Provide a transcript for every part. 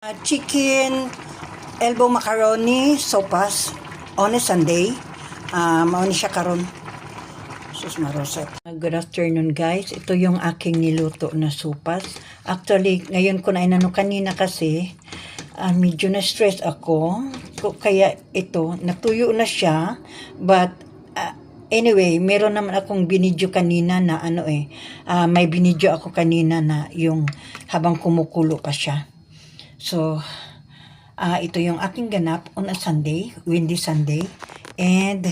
Uh, chicken, elbow macaroni, sopas, on a Sunday. Uh, mauni siya karon. Sus maroset. Good afternoon guys. Ito yung aking niluto na sopas. Actually, ngayon ko na inano kanina kasi ah, medyo na-stress ako. Ko- Kaya ito, natuyo na siya. But ah, anyway, meron naman akong binidyo kanina na ano eh. ah, may binidyo ako kanina na yung habang kumukulo pa siya. So, ah ito yung aking ganap on a Sunday, windy Sunday. And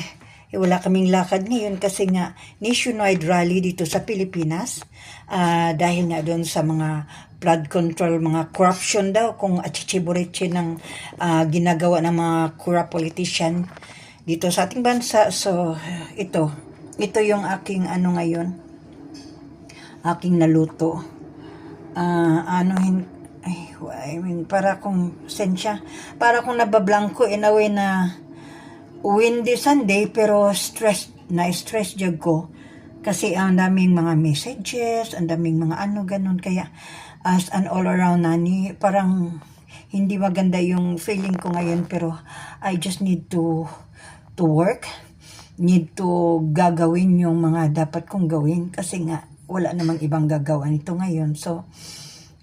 eh, wala kaming lakad ngayon kasi nga nationwide rally dito sa Pilipinas ah, dahil nga doon sa mga flood control, mga corruption daw kung achichibureche ng ah, ginagawa ng mga corrupt politician dito sa ating bansa. So, ito. Ito yung aking ano ngayon. Aking naluto. Ah, ano hin ay, I mean, para kung sensya, para kung nabablangko in a way na windy Sunday pero stress na stress jud ko. Kasi ang daming mga messages, ang daming mga ano ganun. Kaya as an all around nani parang hindi maganda yung feeling ko ngayon pero I just need to to work. Need to gagawin yung mga dapat kong gawin kasi nga wala namang ibang gagawa nito ngayon. So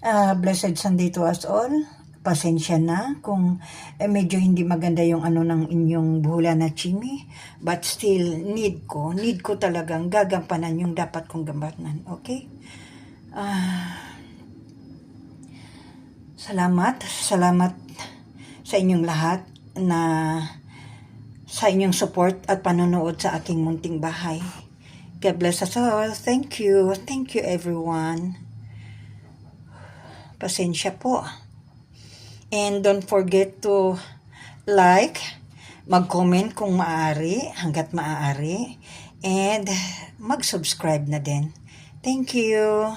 Ah, blessed Sunday to us all. Pasensya na kung eh, medyo hindi maganda yung ano ng inyong buhula na chimi. But still, need ko. Need ko talagang gagampanan yung dapat kong gampanan. Okay? Ah, salamat. Salamat sa inyong lahat na sa inyong support at panonood sa aking munting bahay. God bless us all. Thank you. Thank you everyone. Pasensya po. And don't forget to like, mag-comment kung maaari, hanggat maaari, and mag-subscribe na din. Thank you.